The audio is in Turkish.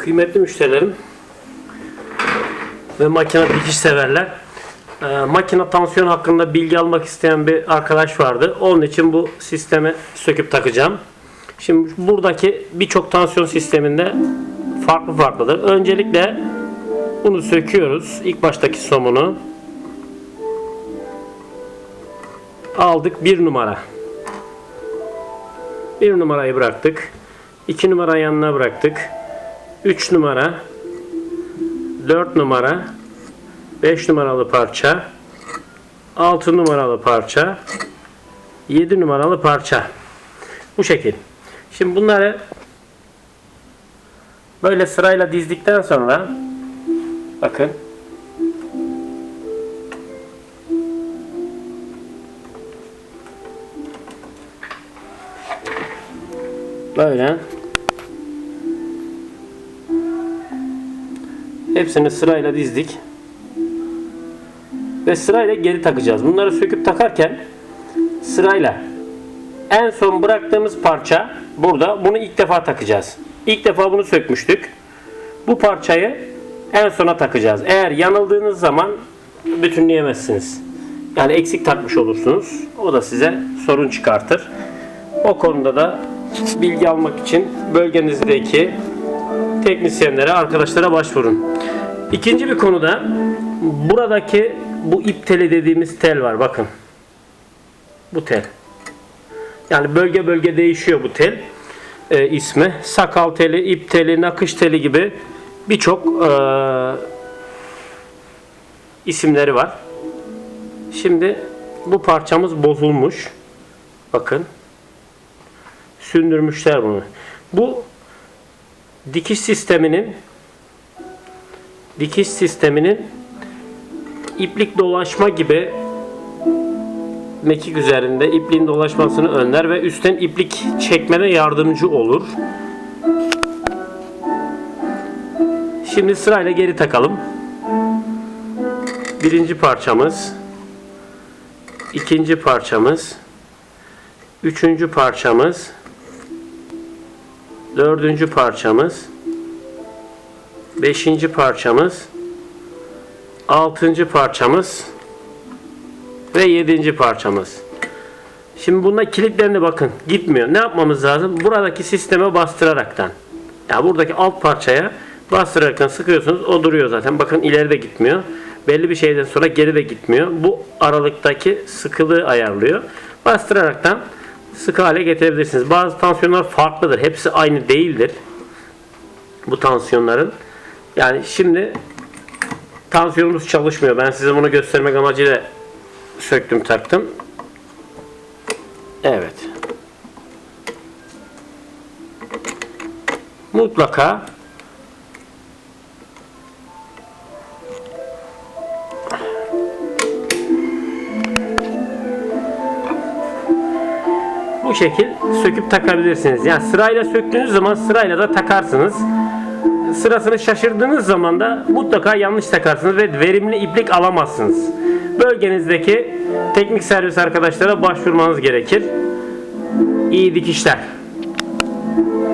Kıymetli müşterilerim ve makine dikiş severler. Ee, makine tansiyon hakkında bilgi almak isteyen bir arkadaş vardı. Onun için bu sistemi söküp takacağım. Şimdi buradaki birçok tansiyon sisteminde farklı farklıdır. Öncelikle bunu söküyoruz. İlk baştaki somunu. Aldık bir numara. Bir numarayı bıraktık. 2 numara yanına bıraktık. 3 numara 4 numara 5 numaralı parça 6 numaralı parça 7 numaralı parça. Bu şekil. Şimdi bunları böyle sırayla dizdikten sonra bakın. Böyle Hepsini sırayla dizdik. Ve sırayla geri takacağız. Bunları söküp takarken sırayla en son bıraktığımız parça burada. Bunu ilk defa takacağız. İlk defa bunu sökmüştük. Bu parçayı en sona takacağız. Eğer yanıldığınız zaman bütünleyemezsiniz. Yani eksik takmış olursunuz. O da size sorun çıkartır. O konuda da bilgi almak için bölgenizdeki teknisyenlere, arkadaşlara başvurun. İkinci bir konuda buradaki bu ip teli dediğimiz tel var bakın. Bu tel. Yani bölge bölge değişiyor bu tel e, ismi. Sakal teli, ip teli, nakış teli gibi birçok e, isimleri var. Şimdi bu parçamız bozulmuş. Bakın. Sündürmüşler bunu. Bu dikiş sisteminin dikiş sisteminin iplik dolaşma gibi mekik üzerinde ipliğin dolaşmasını önler ve üstten iplik çekmede yardımcı olur. Şimdi sırayla geri takalım. Birinci parçamız, ikinci parçamız, üçüncü parçamız, Dördüncü parçamız. Beşinci parçamız. Altıncı parçamız. Ve yedinci parçamız. Şimdi bunda kilitlerine bakın. Gitmiyor. Ne yapmamız lazım? Buradaki sisteme bastıraraktan. Ya yani buradaki alt parçaya bastıraraktan sıkıyorsunuz. O duruyor zaten. Bakın ileri de gitmiyor. Belli bir şeyden sonra geri de gitmiyor. Bu aralıktaki sıkılığı ayarlıyor. Bastıraraktan sıkı hale getirebilirsiniz. Bazı tansiyonlar farklıdır. Hepsi aynı değildir. Bu tansiyonların. Yani şimdi tansiyonumuz çalışmıyor. Ben size bunu göstermek amacıyla söktüm taktım. Evet. Mutlaka bu şekil söküp takabilirsiniz. Yani sırayla söktüğünüz zaman sırayla da takarsınız. Sırasını şaşırdığınız zaman da mutlaka yanlış takarsınız ve verimli iplik alamazsınız. Bölgenizdeki teknik servis arkadaşlara başvurmanız gerekir. İyi dikişler.